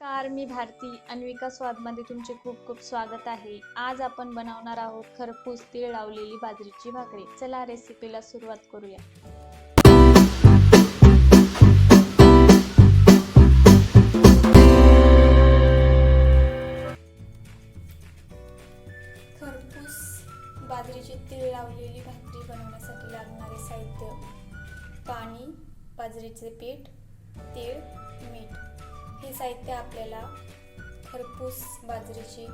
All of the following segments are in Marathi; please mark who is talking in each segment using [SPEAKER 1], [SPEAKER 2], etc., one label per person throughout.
[SPEAKER 1] नमस्कार मी भारती. अन्विका स्वादमध्ये तुमचे खूप खूप स्वागत आहे. आज आपण बनवणार आहोत खरपूस तीळ लावलेली बाजरीची भाकरी. चला रेसिपीला सुरुवात करूया. खरपूस बाजरीची तीळ लावलेली भाकरी बनवण्यासाठी लागणारे साहित्य. पाणी बाजरीचे पीठ तीळ मीठ. हे साहित्य आपल्याला खरपूस बाजरीची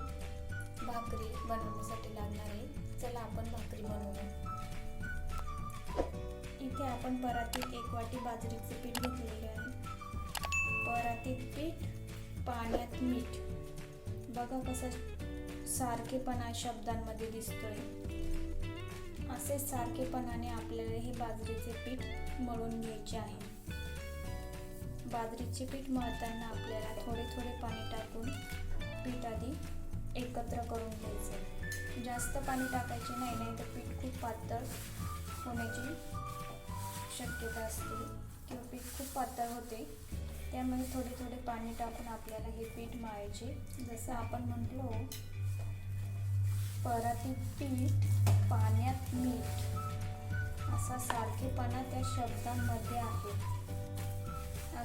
[SPEAKER 1] भाकरी बनवण्यासाठी लागणार आहे. चला आपण भाकरी बनवूया. इथे आपण परातीत एक वाटी बाजरीचे पीठ घेतलेले आहे. परातीत पीठ पाण्यात मीठ. बघा कसं सारखेपणा शब्दांमध्ये दिसतोय. असे सारखेपणाने आपल्याला हे बाजरीचे पीठ मळून घ्यायचे आहे. बाजरीचे पीठ मळताना आपल्याला थोडे थोडे पाणी टाकून पीठ आधी एकत्र करून घ्यायचं. जास्त पाणी टाकायचे नाही नाही तर पीठ खूप पातळ होण्याची शक्यता असते किंवा पीठ खूप पातळ होते त्यामध्ये थोडे थोडे पाणी टाकून आपल्याला हे पीठ मळायचे. जसं आपण म्हटलो परातीत पीठ पाण्यात मीठ असा सारखेपणा त्या शब्दांमध्ये आहे.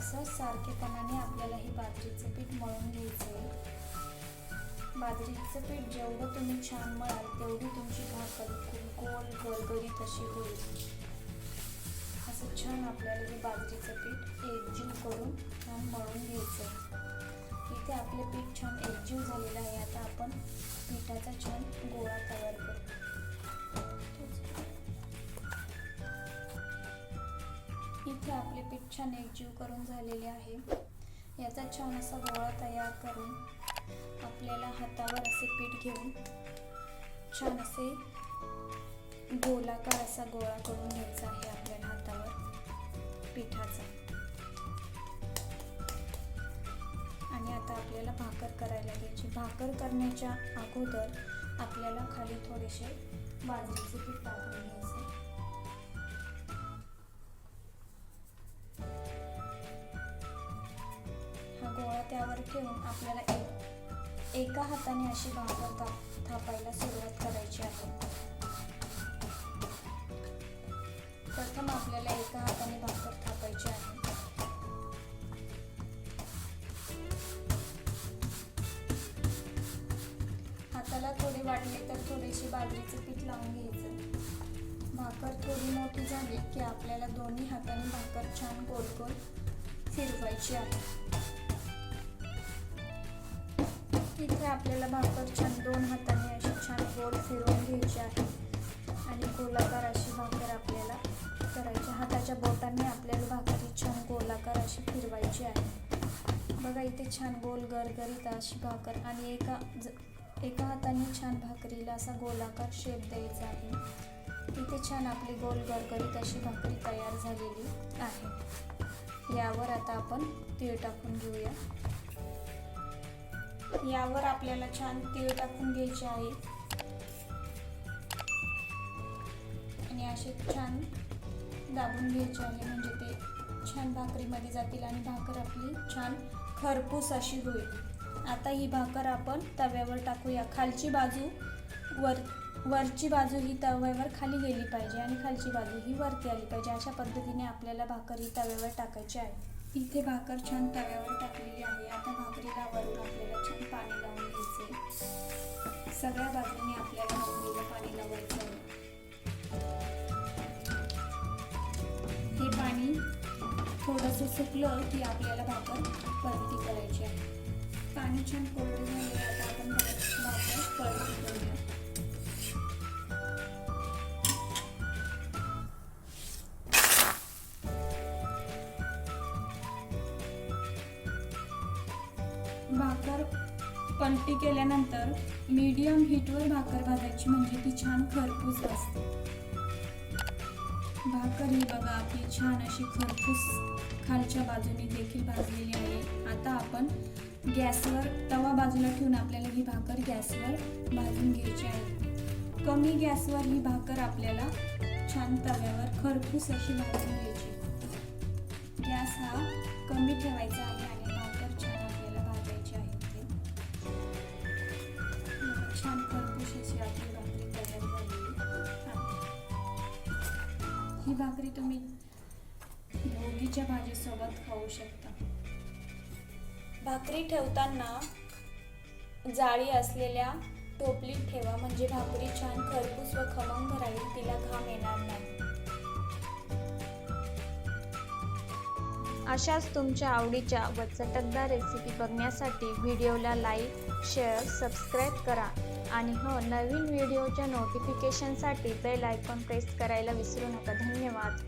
[SPEAKER 1] असं सारखेपणाने आपल्याला हे बाजरीचं पीठ मळून घ्यायचं आहे बाजरीचं पीठ जेवढं तुम्ही छान मळाल तेवढी तुमची भाकर खूप गोल गरगरीत अशी होईल. असं छान आपल्याला हे बाजरीचं पीठ एकजीव करून छान मळून घ्यायचं आहे इथे आपले पीठ छान एकजीव झालेलं आहे. आता आपण पिठाचा छान छान एकजीव करून झालेले आहे. याचा छान असा गोळा तयार करून आपल्याला हातावर असे पीठ घेऊन छान असे गोलाकार असा गोळा करून घ्यायचा आहे आपल्याला हातावर पिठाचा. आणि आता आपल्याला भाकर करायला घ्यायची. भाकर करण्याच्या अगोदर आपल्याला खाली थोडेसे बाजरीचे पीठ टाकायचे. ठेवून आपल्याला एक एका हाताने अशी भाकर थाप थापायला सुरुवात करायची आहे. प्रथम आपल्याला एका हाताने भाकर थापायची आहे. हाताला थोडे वाटले तर थोडेसे बाजरीचे पीठ लावून घ्यायचं. भाकर थोडी मोठी झाली की आपल्याला दोन्ही हाताने भाकर छान गोल गोल फिरवायची आहे. तिथे आपल्याला भाकर छान दोन हाताने अशी छान गोल फिरवून घ्यायची आहे. आणि गोलाकार अशी भाकर आपल्याला करायची. हाताच्या बोटाने आपल्याला भाकरी छान गोलाकार अशी फिरवायची आहे. बघा इथे छान गोल गरगरीत अशी भाकर आणि एका ज एका हाताने छान भाकरीला असा गोलाकार शेप द्यायचा आहे. इथे छान आपली गोल गरगरीत अशी भाकरी तयार झालेली आहे. यावर आता आपण तीळ टाकून घेऊया. यावर आपल्याला छान तीळ टाकून घ्यायचे आहे. आणि असे छान दाबून घ्यायचे आहे म्हणजे ते छान भाकरीमध्ये जातील आणि भाकर आपली छान खरपूस अशी होईल. आता ही भाकर आपण तव्यावर टाकूया. खालची बाजू वर वरची बाजू ही तव्यावर खाली गेली पाहिजे आणि खालची बाजू ही वरती आली पाहिजे. अशा पद्धतीने आपल्याला भाकर ही तव्यावर टाकायची आहे. इथे भाकर छान तव्यावर टाकलेली आहे. आता भाकरीला वरून सगळ्या बाजूंनी आपल्याला भाकरीला पाणी लावायचं आहे. हे पाणी थोडंसं सुकलं की आपल्याला भाकर परती करायची आहे. पाणी छान कोरडे झाले आता आपण भाकर परती करूया पलटी केल्यानंतर मीडियम हीटवर भाकर भाजायची म्हणजे ती छान खरपूस असते भाकर ही बघा आपली छान अशी खरपूस खालच्या बाजूने देखील भाजलेली आहे. आता आपण गॅसवर तवा बाजूला ठेवून आपल्याला ही भाकर गॅसवर भाजून घ्यायची आहे. कमी गॅसवर ही भाकर आपल्याला छान तव्यावर खरपूस अशी भाजून घ्यायची ही भाकरी तुम्ही भोगीच्या भाजीसोबत खाऊ शकता. भाकरी ठेवताना जाळी असलेल्या टोपलीत ठेवा म्हणजे भाकरी छान खरपूस व खमंग राहील तिला घाम येणार नाही. अशाच तुमच्या आवडीच्या व चटकदार रेसिपी बघण्यासाठी व्हिडिओला लाईक शेअर सबस्क्राईब करा. आणि हो नवीन व्हिडिओच्या नोटिफिकेशनसाठी बेल आयकॉन प्रेस करायला विसरू नका. धन्यवाद.